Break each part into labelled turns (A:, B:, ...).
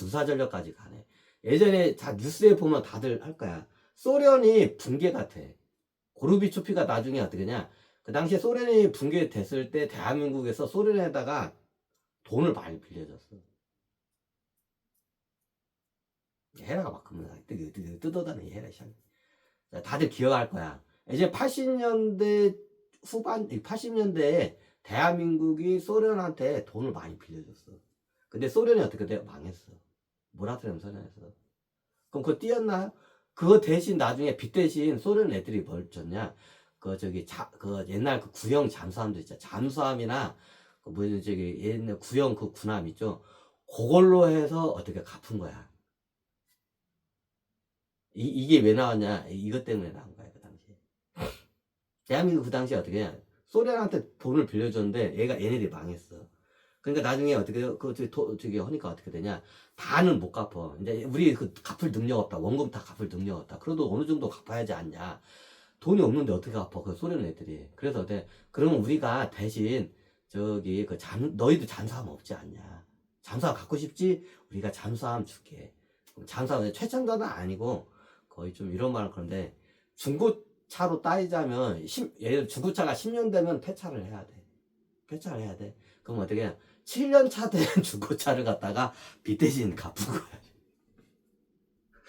A: 군사 전력까지 가네. 예전에 다 뉴스에 보면 다들 할 거야. 소련이 붕괴 같아. 고르비초피가 나중에 어떻게 냐그 당시에 소련이 붕괴됐을 때 대한민국에서 소련에다가 돈을 많이 빌려줬어. 헤라가 막 그러면 뜯어다니 헤라 샹. 자, 다들 기억할 거야. 이제 80년대 후반 80년대에 대한민국이 소련한테 돈을 많이 빌려줬어. 근데 소련이 어떻게 돼? 망했어. 모라토리엄 선언해서. 그럼 그거 띄었나요? 그거 대신 나중에 빚 대신 소련 애들이 뭘 줬냐? 그 저기 자, 그 옛날 그 구형 잠수함도 있죠. 잠수함이나 그 뭐지 저기 옛날 구형 그 군함 있죠. 그걸로 해서 어떻게 갚은 거야. 이, 이게 왜 나왔냐? 이것 때문에 나온 거야, 그 당시에. 대한민국 그 당시에 어떻게 냐 소련한테 돈을 빌려줬는데 얘가 얘네들이 망했어. 그러니까 나중에 어떻게 그 저기, 도, 하니까 어떻게 되냐? 다는 못 갚어. 이제 우리 그 갚을 능력 없다. 원금 다 갚을 능력 없다. 그래도 어느 정도 갚아야지 않냐? 돈이 없는데 어떻게 갚아? 그 소련 애들이. 그래서 어때? 그러면 우리가 대신 저기 그 잔, 너희도 잔수함 없지 않냐? 잠수함 갖고 싶지? 우리가 잠수함 줄게. 잠수함 최첨단은 아니고 거의 좀 이런 말을 그런데 중고 차로 따지자면 10, 예를 중고차가 10년 되면 폐차를 해야 돼. 폐차를 해야 돼. 그럼 어떻게 해? 7년 차 된 중고차를 갖다가 빚 대신 갚은 거야.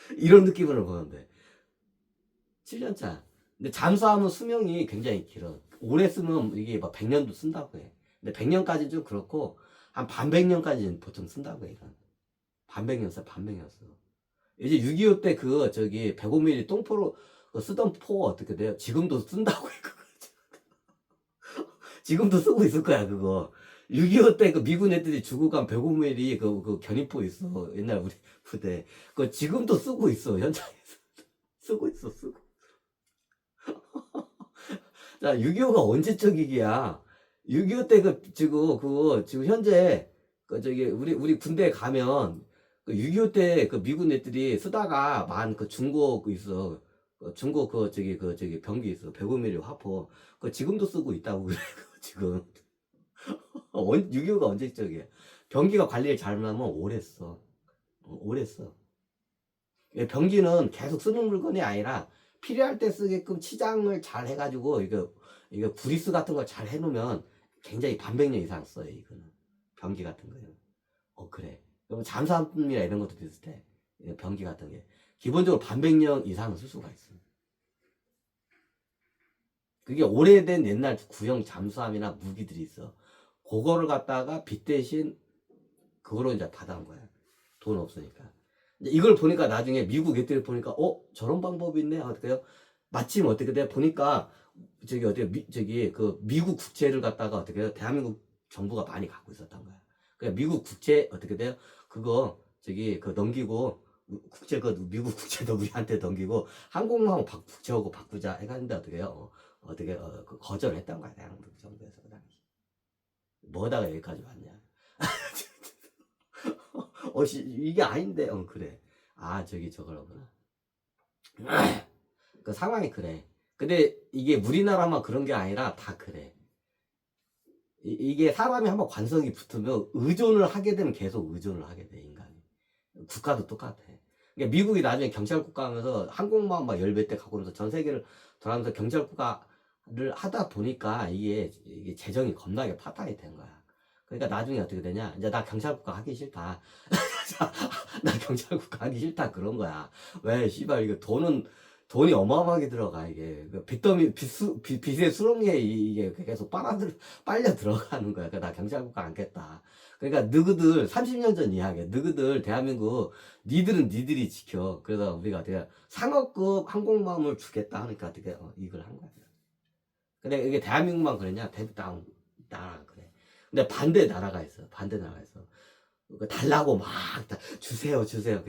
A: 이런 느낌으로 보는데. 7년 차. 근데 잠수함은 수명이 굉장히 길어. 오래 쓰면 이게 막 100년도 쓴다고 해. 근데 100년까지 좀 그렇고, 한 반백년까지는 보통 쓴다고 해, 이건. 반백년 써, 반백년 써. 이제 6.25 때 그, 저기, 105mm 똥포로 그 쓰던 포 어떻게 돼요? 지금도 쓴다고 해, 그거. 지금도 쓰고 있을 거야, 그거. 6.25 때 그 미군 애들이 죽어간 105mm 그, 그 견인포 있어. 옛날 우리 부대. 그거 지금도 쓰고 있어, 현장에서. 쓰고 있어, 쓰고. 자, 6.25가 언제적 얘기야? 6.25 때 그, 지금, 그거, 지금 현재, 그, 저기, 우리, 우리 군대에 가면, 그 6.25 때 그 미군 애들이 쓰다가 만 그 중고 그 있어. 그 중고 그, 저기, 그, 저기 병기 있어. 105mm 화포. 그 지금도 쓰고 있다고 그래, 지금. 6.25가 언제적이야? 병기가 관리를 잘하면 오래 써. 어, 오래 써. 예, 병기는 계속 쓰는 물건이 아니라 필요할 때 쓰게끔 치장을 잘 해가지고 이거 이거 구리스 같은 걸 잘 해놓으면 굉장히 반백년 이상 써요 이거는 병기 같은 거는. 어 그래. 그럼 잠수함이나 이런 것도 비슷해. 이 병기 같은 게 기본적으로 반백년 이상은 쓸 수가 있어. 그게 오래된 옛날 구형 잠수함이나 무기들이 있어. 그거를 갖다가 빚 대신 그거로 이제 받아온 거야. 돈 없으니까. 이걸 보니까 나중에 미국 애들이 보니까 어 저런 방법이 있네 어떻게요? 마침 어떻게 돼 보니까 저기 어떻게 미, 저기 그 미국 국채를 갖다가 어떻게 해요? 대한민국 정부가 많이 갖고 있었던 거야. 그러니까 미국 국채 어떻게 돼요? 그거 저기 그 넘기고 국채 그 미국 국채도 우리한테 넘기고 박- 국채하고 바꾸자 해가는데 어떻게 해요? 어, 어떻게 어, 그 거절했던 거야 대한민국 정부에서 그 당시. 뭐다가 여기까지 왔냐? 어, 씨, 이게 아닌데, 어, 그래. 아, 저기 저거라구나. 그 상황이 그래. 근데 이게 우리나라만 그런 게 아니라 다 그래. 이, 게 사람이 한번 관성이 붙으면 의존을 하게 되면 계속 의존을 하게 돼, 인간이. 국가도 똑같아. 그러니까 미국이 나중에 경찰 국가 하면서 항공모함 막 열몇 대 갖고 오면서 전 세계를 돌아가면서 경찰 국가 를 하다 보니까 이게, 이게 재정이 겁나게 파탄이 된 거야. 그러니까 나중에 어떻게 되냐? 이제 나 경찰 국가 하기 싫다. 나 경찰 국가 하기 싫다 그런 거야. 왜 씨발 이거 돈은 돈이 어마어마하게 들어가 이게 그 빚더미 빚수 빚, 빚의 수렁에 이- 이게 계속 빨아들 빨려 들어가는 거야. 그러니까 나 경찰 국가 안겠다. 그러니까 너희들 30년 전 이야기야. 너희들 대한민국 니들은 니들이 지켜. 그래서 우리가 어떻게 상업급 항공모함을 주겠다 하니까 어떻게 어, 이걸 한 거야. 근데 이게 대한민국만? 대부분 다 나라 그래. 근데 반대 나라가 있어. 반대 나라가 있어. 그거 달라고 막 다 주세요, 주세요.